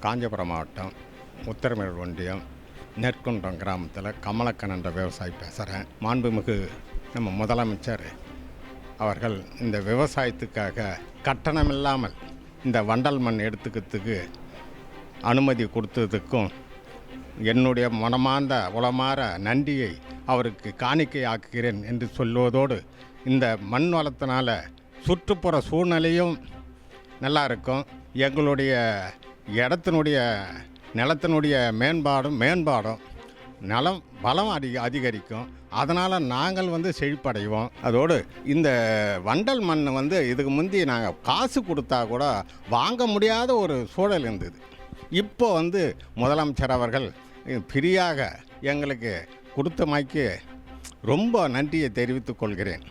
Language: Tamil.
காஞ்சிபுரம் மாவட்டம் உத்தரமேல் ஒன்றியம் நெற்குன்றம் கிராமத்தில் கமலக்கன் விவசாயி பேசுகிறேன் மாண்புமிகு நம்ம முதலமைச்சர் அவர்கள் இந்த விவசாயத்துக்காக கட்டணமில்லாமல் இந்த வண்டல் மண் எடுத்துக்கிறதுக்கு அனுமதி கொடுத்ததுக்கும் என்னுடைய மனமார்ந்த உளமாற நன்றியை அவருக்கு காணிக்கை ஆக்குகிறேன் என்று சொல்வதோடு இந்த மண் வளத்தினால சுற்றுப்புற சூழ்நிலையும் நல்லா இருக்கும். எங்களுடைய இடத்தினுடைய நிலத்தினுடைய மேம்பாடும் மேம்பாடும் நலம் பலம் அதிக அதிகரிக்கும். அதனால் நாங்கள் வந்து செழிப்படைவோம். அதோடு இந்த வண்டல் மண் வந்து இதுக்கு முந்தி நாங்கள் காசு கொடுத்தா கூட வாங்க முடியாத ஒரு சூழல் இருந்தது. இப்போ வந்து முதலமைச்சர் அவர்கள் ஃப்ரீயாக எங்களுக்கு கொடுத்தமைக்கு ரொம்ப நன்றியை தெரிவித்துக் கொள்கிறேன்.